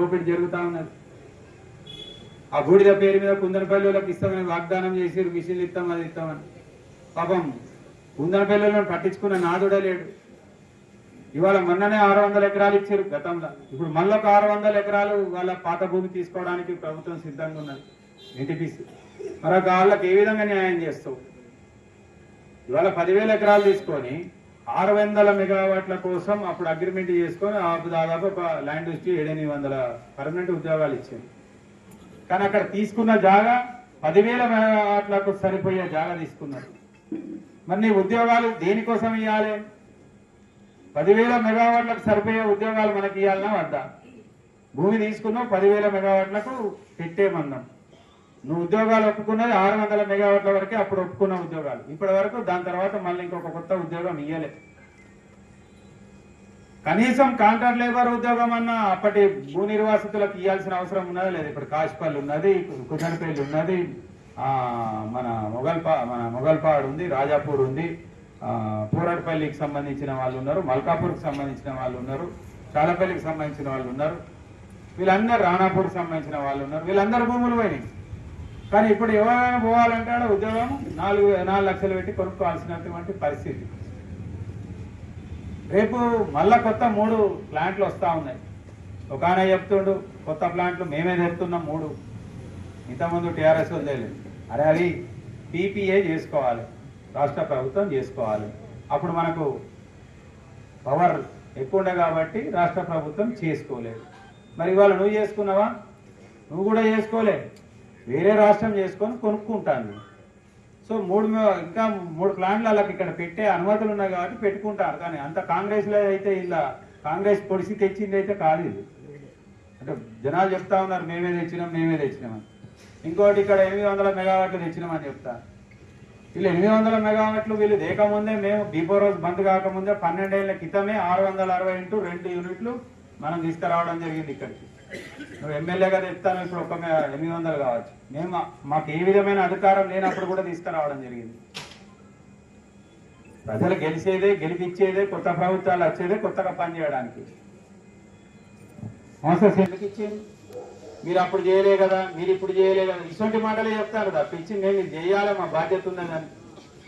దోపిడీ జరుగుతా ఉన్నది. ఆ బూడిద పేరు మీద కుందనపల్లిలోకి ఇస్తామని వాగ్దానం చేసి మిషన్లు ఇస్తాం అది ఇస్తామని పాపం కుందనపల్లిలో పట్టించుకున్న నాదుడే లేడు. ఇవాళ మొన్ననే ఆరు వందల ఎకరాలు ఇచ్చారు గతంలో. ఇప్పుడు మళ్ళీ ఒక ఆరు వందల ఎకరాలు వాళ్ళ పాత భూమి తీసుకోవడానికి ప్రభుత్వం సిద్ధంగా ఉన్నది. ఎన్టీపీసీ. మరి వాళ్ళకి ఏ విధంగా న్యాయం చేస్తావు? ఇవాళ పదివేల ఎకరాలు తీసుకొని ఆరు వందల మెగావాట్ల కోసం అప్పుడు అగ్రిమెంట్ చేసుకొని దాదాపు ఒక ల్యాండ్ వచ్చి ఏడెనిమిది వందల పర్మనెంట్ ఉద్యోగాలు ఇచ్చింది. కానీ అక్కడ తీసుకున్న జాగా పదివేల మెగావాట్లకు సరిపోయే జాగా తీసుకున్నారు. మరి నీ ఉద్యోగాలు దేనికోసం ఇవ్వాలి పదివేల మెగావాట్లకు సరిపోయే ఉద్యోగాలు మనకి ఇవ్వాలన్నా వద్దా భూమి తీసుకున్నావు పదివేల మెగావాట్లకు పెట్టేమన్నాం నువ్వు ఉద్యోగాలు ఒప్పుకున్నది ఆరు వందల మెగావాట్ల వరకే అప్పుడు ఒప్పుకున్న ఉద్యోగాలు. ఇప్పటి వరకు దాని తర్వాత మళ్ళీ ఇంకొక కొత్త ఉద్యోగం ఇయ్యలేదు కనీసం కాంట్రాక్ట్ లేబర్ ఉద్యోగం అన్న అప్పటి భూ నిర్వాసితులకు ఇవ్వాల్సిన అవసరం ఉన్నదా లేదు. ఇప్పుడు కాశ్పల్లి ఉన్నది కుజనపల్లి ఉన్నది మన మొగల్పా మన మొగల్పాడు ఉంది రాజాపూర్ ఉంది ఆ, సంబంధించిన వాళ్ళు ఉన్నారు మల్కాపూర్కి సంబంధించిన వాళ్ళు ఉన్నారు చాలపల్లికి సంబంధించిన వాళ్ళు ఉన్నారు వీళ్ళందరూ రాణాపూర్కి సంబంధించిన వాళ్ళు ఉన్నారు వీళ్ళందరూ భూములు పోయినాయి. కానీ ఇప్పుడు ఎవరైనా పోవాలంటే ఉద్యోగం నాలుగు నాలుగు లక్షలు పెట్టి కొనుక్కోవాల్సినటువంటి పరిస్థితి. రేపు మళ్ళా కొత్త మూడు ప్లాంట్లు వస్తూ ఉన్నాయి. ఒక ఆయన చెప్తుండు కొత్త ప్లాంట్లు మేమే చెప్తున్నాం మూడు. ఇంతకుముందు టీఆర్ఎస్ వదిలేదు అరే అది పీపీఏ చేసుకోవాలి రాష్ట్ర ప్రభుత్వం చేసుకోవాలి. అప్పుడు మనకు పవర్ ఎక్కువ ఉండే కాబట్టి రాష్ట్ర ప్రభుత్వం చేసుకోలేదు. మరి ఇవాళ నువ్వు చేసుకున్నావా? నువ్వు కూడా చేసుకోలే. వేరే రాష్ట్రం చేసుకొని కొనుక్కుంటాను సో మూడు ఇంకా మూడు ప్లాన్లు వాళ్ళకి ఇక్కడ పెట్టే అనుమతులు ఉన్నాయి కాబట్టి పెట్టుకుంటారు. కానీ అంత కాంగ్రెస్లో అయితే ఇలా కాంగ్రెస్ పొడిసి తెచ్చింది అయితే కాదు ఇది. అంటే జనాలు చెప్తా ఉన్నారు మేమే తెచ్చినాం మేమే తెచ్చినామని ఇంకోటి ఇక్కడ ఎనిమిది వందల మెగావాట్లు తెచ్చినామని చెప్తా. వీళ్ళు ఎనిమిది వందల మెగావాట్లు వీళ్ళు దేకముందే మేము దీపో రోజు బంద్ కాకముందే పన్నెండేళ్ళ క్రితమే ఆరు వందల అరవై ఇంటూ రెండు యూనిట్లు మనం తీసుకురావడం జరిగింది ఇక్కడికి. నువ్వు ఎమ్మెల్యేగా తెస్తాను ఇప్పుడు ఒక ఎనిమిది వందలు కావచ్చు. మేము మాకు ఏ విధమైన అధికారం లేనప్పుడు కూడా తీసుకురావడం జరిగింది. ప్రజలు గెలిచేదే గెలిపించేదే కొత్త ప్రభుత్వాలు వచ్చేదే కొత్తగా పనిచేయడానికి మోసస్ ఎందుకు ఇచ్చింది? మీరు అప్పుడు చేయలే కదా మీరు ఇప్పుడు చేయలే కదా. ఇటువంటి మాటలే చెప్తారు తప్పించి మేము చేయాలి మా బాధ్యత ఉందని